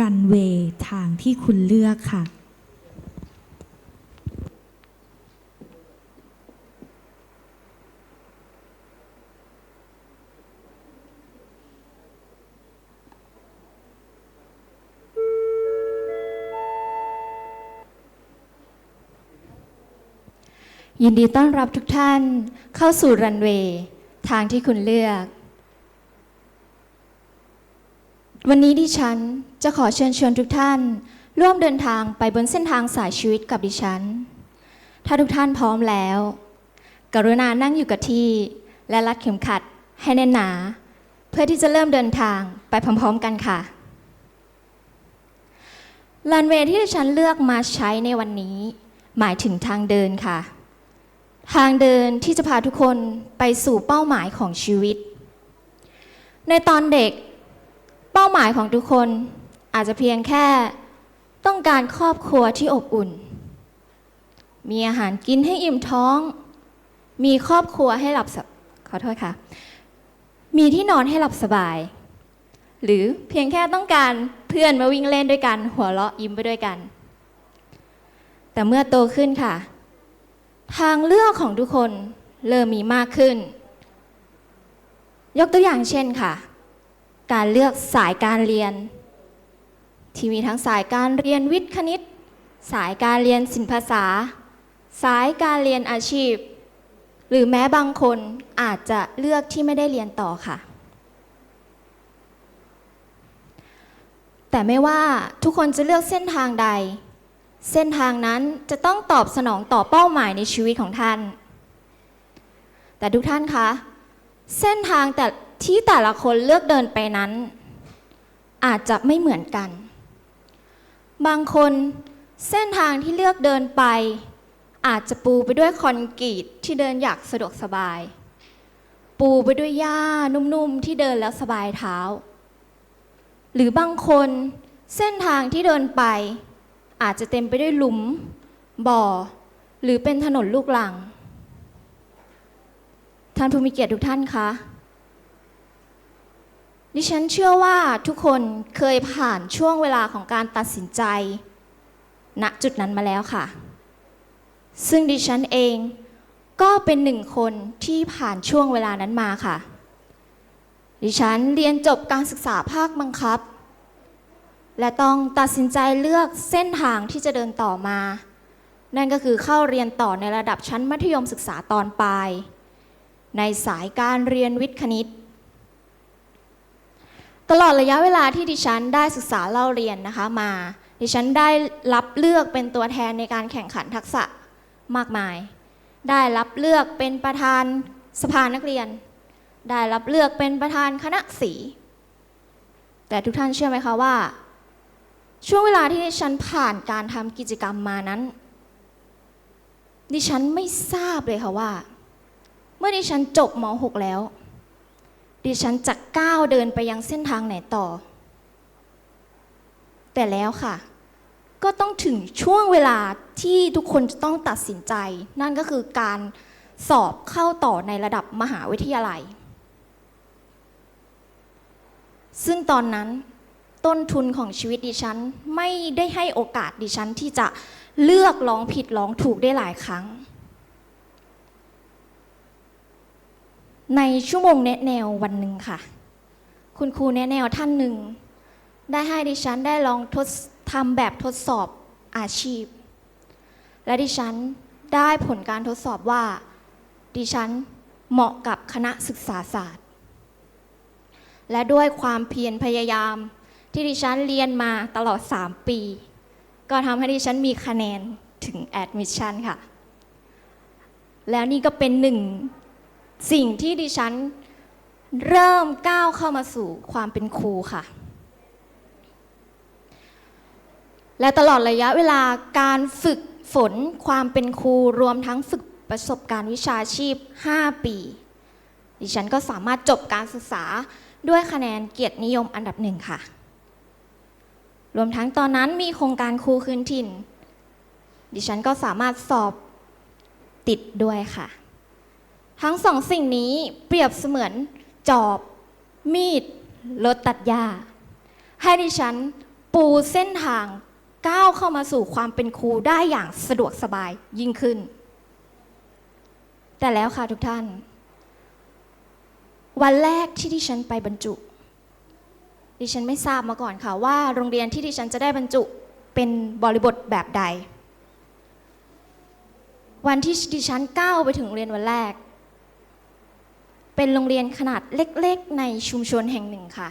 รันเวย์ทางที่คุณเลือกค่ะ ยินดีต้อนรับทุกท่านเข้าสู่รันเวย์ทางที่คุณเลือก วันนี้ดิฉันจะขอเชิญชวนทุกท่าน ร่วมเดินทางไปบนเส้นทางสายชีวิตกับดิฉัน ถ้าทุกท่านพร้อมแล้ว กรุณานั่งอยู่กับที่ และรัดเข็มขัดให้แน่นหนา เพื่อที่จะเริ่มเดินทางไปพร้อมๆกันค่ะรันเวย์ที่ดิฉันเลือกมาใช้ในวันนี้ หมายถึงทางเดินค่ะ ทางเดินที่จะพาทุกคนไปสู่เป้าหมายของชีวิต ในตอนเด็ก เป้าหมายของทุกคนอาจจะเพียงแค่ต้องการครอบครัวที่อบอุ่น มีอาหารกินให้อิ่มท้อง มีครอบครัวให้หลับขอโทษค่ะ มีที่นอนให้หลับสบาย หรือเพียงแค่ต้องการเพื่อนมาวิ่งเล่นด้วยกัน หัวเราะยิ้มไปด้วยกัน แต่เมื่อโตขึ้นค่ะ ทางเลือกของทุกคนเริ่มมีมากขึ้น ยกตัวอย่างเช่นค่ะ การเลือกสายการเรียน ที่มีทั้งสายการเรียนวิทย์คณิต สายการเรียนศิลปภาษา สายการเรียนอาชีพ หรือแม้บางคนอาจจะเลือกที่ไม่ได้เรียนต่อค่ะ แต่ไม่ว่าทุกคนจะเลือกเส้นทางใด เส้นทางนั้นจะต้องตอบสนองต่อเป้าหมายในชีวิตของท่าน แต่ทุกท่านคะเส้นทางแต่ ที่แต่ละคนเลือกเดินไปนั้น อาจจะไม่เหมือนกัน บางคนเส้นทางที่เลือกเดินไป อาจจะปูไปด้วยคอนกรีตที่เดินอยากสะดวกสบาย ปูไปด้วยหญ้านุ่มๆที่เดินแล้วสบายเท้า หรือบางคนเส้นทางที่เดินไป อาจจะเต็มไปด้วยหลุม บ่อ หรือเป็นถนนลูกลังท่านผู้มีเกียรติทุกท่านคะ ดิฉันเชื่อว่าทุกคนเคยผ่านช่วงเวลาของการตัดสินใจ ณจุดนั้นมาแล้วค่ะ ซึ่งดิฉันเองก็เป็นหนึ่งคนที่ผ่านช่วงเวลานั้นมาค่ะ ดิฉันเรียนจบการศึกษาภาคบังคับ และต้องตัดสินใจเลือกเส้นทางที่จะเดินต่อมา นั่นก็คือเข้าเรียนต่อในระดับชั้นมัธยมศึกษาตอนปลาย ในสายการเรียนวิทย์คณิต ตลอดระยะเวลาที่ดิฉันได้ศึกษาเล่าเรียนนะคะมา ดิฉันได้รับเลือกเป็นตัวแทนในการแข่งขันทักษะมากมาย ได้รับเลือกเป็นประธานสภานักเรียน ได้รับเลือกเป็นประธานคณะสีแต่ทุกท่านเชื่อไหมคะว่า ช่วงเวลาที่ดิฉันผ่านการทำกิจกรรมมานั้น ดิฉันไม่ทราบเลยค่ะว่า เมื่อดิฉันจบม .6 แล้ว ดิฉันจะก้าวเดินไปยังเส้นทางไหนต่อ แต่แล้วค่ะ ก็ต้องถึงช่วงเวลาที่ทุกคนจะต้องตัดสินใจ นั่นก็คือการสอบเข้าต่อในระดับมหาวิทยาลัย ซึ่งตอนนั้นต้นทุนของชีวิตดิฉันไม่ได้ให้โอกาสดิฉันที่จะเลือกร้องผิดร้องถูกได้หลายครั้ง ในชั่วโมงแนะแนววันหนึ่งค่ะ คุณครูแนะแนวท่านหนึ่ง ได้ให้ดิฉันได้ลองทดทำแบบทดสอบอาชีพ และดิฉันได้ผลการทดสอบว่า ดิฉันเหมาะกับคณะศึกษาศาสตร์ และด้วยความเพียรพยายาม ที่ดิฉันเรียนมาตลอด 3 ปี ก็ทำให้ดิฉันมีคะแนนถึง admission ค่ะ แล้วนี่ก็เป็นหนึ่ง สิ่งที่ดิฉันเริ่มก้าวเข้ามาสู่ความเป็นครูค่ะ และตลอดระยะเวลาการฝึกฝนความเป็นครูรวมทั้งฝึกประสบการณ์วิชาชีพ 5 ปี ดิฉันก็สามารถจบการศึกษาด้วยคะแนนเกียรตินิยมอันดับหนึ่งค่ะ รวมทั้งตอนนั้นมีโครงการครูคืนถิ่น ดิฉันก็สามารถสอบติดด้วยค่ะ ทั้งสองสิ่งนี้เปรียบเสมือนจอบ มีดรถตัดหญ้าให้ดิฉันปูเส้นทางก้าวเข้ามาสู่ความเป็นครูได้อย่างสะดวกสบายยิ่งขึ้น แต่แล้วค่ะทุกท่าน วันแรกที่ดิฉันไปบรรจุ ดิฉันไม่ทราบมาก่อนค่ะว่าโรงเรียนที่ดิฉันจะได้บรรจุเป็นบริบทแบบใด วันที่ดิฉันก้าวไปถึงโรงเรียนวันแรก เป็นโรงเรียนขนาดเล็กๆ ในชุมชนแห่งหนึ่งค่ะ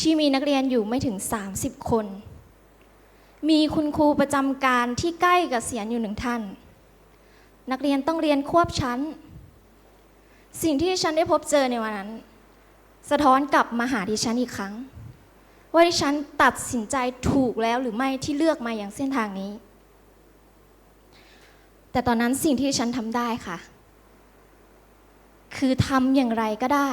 ที่มีนักเรียนอยู่ไม่ถึง 30 คน มีคุณครูประจำการที่ใกล้กับเสียณอยู่หนึ่งท่าน นักเรียนต้องเรียนควบชั้น สิ่งที่ฉันได้พบเจอในวันนั้น สะท้อนกลับมาหาดิฉันอีกครั้ง ว่าดิฉันตัดสินใจถูกแล้วหรือไม่ที่เลือกมาอย่างเส้นทางนี้ แต่ตอนนั้นสิ่งที่ฉันทำได้ค่ะ คือทำอย่างไรก็ได้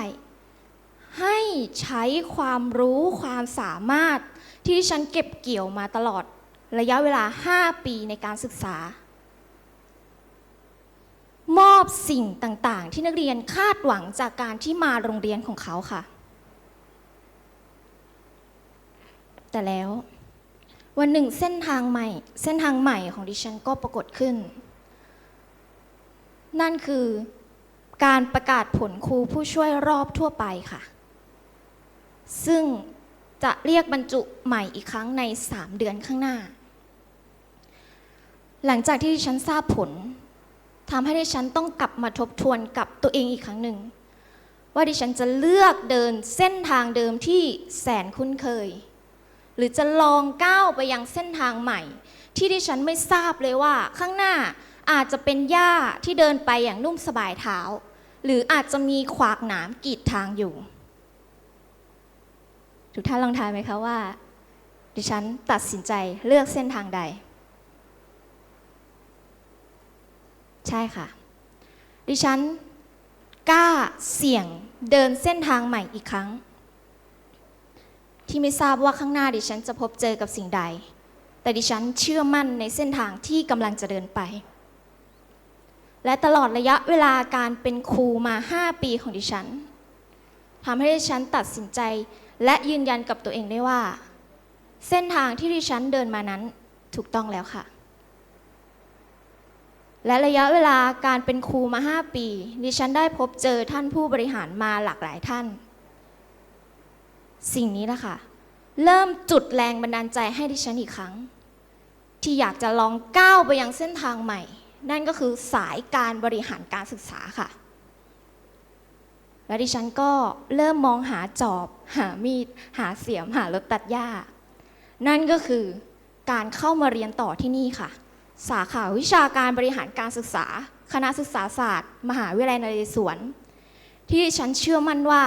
ให้ใช้ความรู้ความสามารถที่ฉันเก็บเกี่ยวมาตลอดระยะเวลา 5 ปีในการศึกษา มอบสิ่งต่างๆ ที่นักเรียนคาดหวังจากการที่มาโรงเรียนของเขาค่ะ แต่แล้ววันหนึ่งเส้นทางใหม่ เส้นทางใหม่ของดิฉันก็ปรากฏขึ้น นั่นคือ การประกาศผลครูผู้ช่วยรอบทั่วไปค่ะ ซึ่งจะเรียกบรรจุใหม่อีกครั้งใน 3 เดือนข้างหน้า หลังจากที่ดิฉันทราบผลทำให้ดิฉันต้องกลับมาทบทวนกับตัวเองอีกครั้งหนึ่ง ว่าดิฉันจะเลือกเดินเส้นทางเดิมที่แสนคุ้นเคย หรือจะลองก้าวไปยังเส้นทางใหม่ ที่ดิฉันไม่ทราบเลยว่าข้างหน้าอาจจะเป็นหญ้าที่เดินไปอย่างนุ่มสบายเท้า หรืออาจจะมีขวากหนามกีดทางอยู่ ทุกท่านลองทายไหมคะว่า ดิฉันตัดสินใจเลือกเส้นทางใด ใช่ค่ะ ดิฉันกล้าเสี่ยงเดินเส้นทางใหม่อีกครั้ง ที่ไม่ทราบว่าข้างหน้าดิฉันจะพบเจอกับสิ่งใด แต่ดิฉันเชื่อมั่นในเส้นทางที่กำลังจะเดินไป และตลอดระยะเวลาการเป็นครูมา 5 ปีของดิฉันทำให้ดิฉันตัดสินใจ และยืนยันกับตัวเองได้ว่า เส้นทางที่ดิฉันเดินมานั้นถูกต้องแล้วค่ะ และระยะเวลาการเป็นครูมา 5 ปี ดิฉันได้พบเจอท่านผู้บริหารมาหลากหลายท่าน สิ่งนี้นะคะเริ่มจุดแรงบันดาลใจให้ดิฉันอีกครั้ง ที่อยากจะลองก้าวไปยังเส้นทางใหม่ นั่นก็คือสายการบริหารการศึกษาค่ะ และดิฉันก็เริ่มมองหาจอบ หามีด หาเสียม หารถตัดหญ้า นั่นก็คือการเข้ามาเรียนต่อที่นี่ค่ะ สาขาวิชาการบริหารการศึกษา คณะศึกษาศาสตร์ มหาวิทยาลัยนเรศวร ที่ดิฉันเชื่อมั่นว่า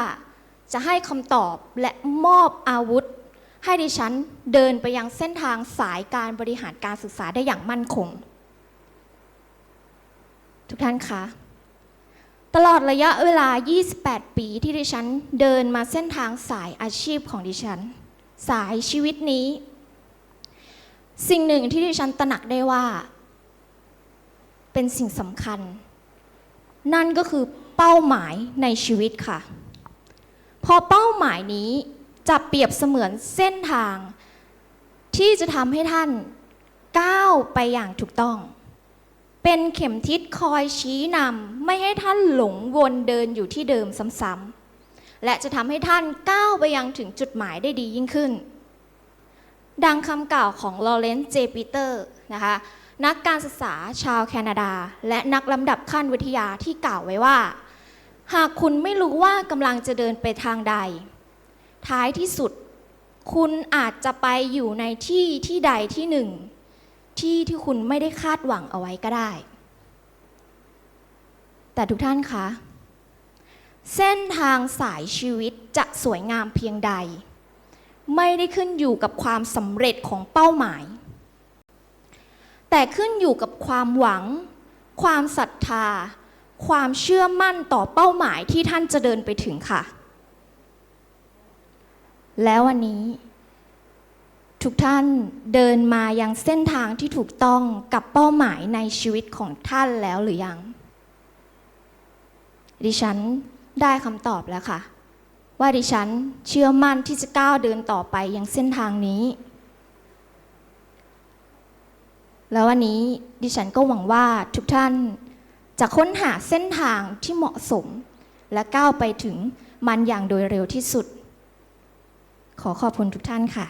จะให้คำตอบและมอบอาวุธ ให้ดิฉันเดินไปยังเส้นทางสายการบริหารการศึกษาได้อย่างมั่นคง ทุกท่านคะตลอดระยะเวลา 28 ปีที่ดิฉันเดินมาเส้นทางสายอาชีพของดิฉัน สายชีวิตนี้ สิ่งหนึ่งที่ดิฉันตระหนักได้ว่า เป็นสิ่งสำคัญ นั่นก็คือเป้าหมายในชีวิตค่ะ พอเป้าหมายนี้จะเปรียบเสมือนเส้นทาง ที่จะทำให้ท่านก้าวไปอย่างถูกต้อง เป็นเข็มทิศคอยชี้นำไม่ให้ท่านหลงวนเดินอยู่ที่เดิมซ้ำๆและจะทำให้ท่านก้าวไปยังถึงจุดหมายได้ดียิ่งขึ้น ดังคำกล่าวของลอเรนซ์เจปีเตอร์นะคะนักการศึกษาชาวแคนาดา และนักลำดับขั้นวิทยาที่กล่าวไว้ว่า หากคุณไม่รู้ว่ากำลังจะเดินไปทางใด ท้ายที่สุด คุณอาจจะไปอยู่ในที่ที่ใดที่หนึ่ง ที่ที่คุณไม่ได้คาดหวังเอาไว้ก็ได้ แต่ทุกท่านคะ เส้นทางสายชีวิตจะสวยงามเพียงใด ไม่ได้ขึ้นอยู่กับความสำเร็จของเป้าหมาย แต่ขึ้นอยู่กับความหวัง ความศรัทธา ความเชื่อมั่นต่อเป้าหมายที่ท่านจะเดินไปถึงค่ะ แล้ววันนี้ ทุกท่านเดินมายังเส้นทางที่ถูกต้องกับเป้าหมายในชีวิตของท่านแล้วหรือยัง ดิฉันได้คำตอบแล้วค่ะ ว่าดิฉันเชื่อมั่นที่จะก้าวเดินต่อไปยังเส้นทางนี้ แล้ววันนี้ดิฉันก็หวังว่าทุกท่านจะค้นหาเส้นทางที่เหมาะสม และก้าวไปถึงมันอย่างโดยเร็วที่สุด ขอขอบคุณทุกท่านค่ะ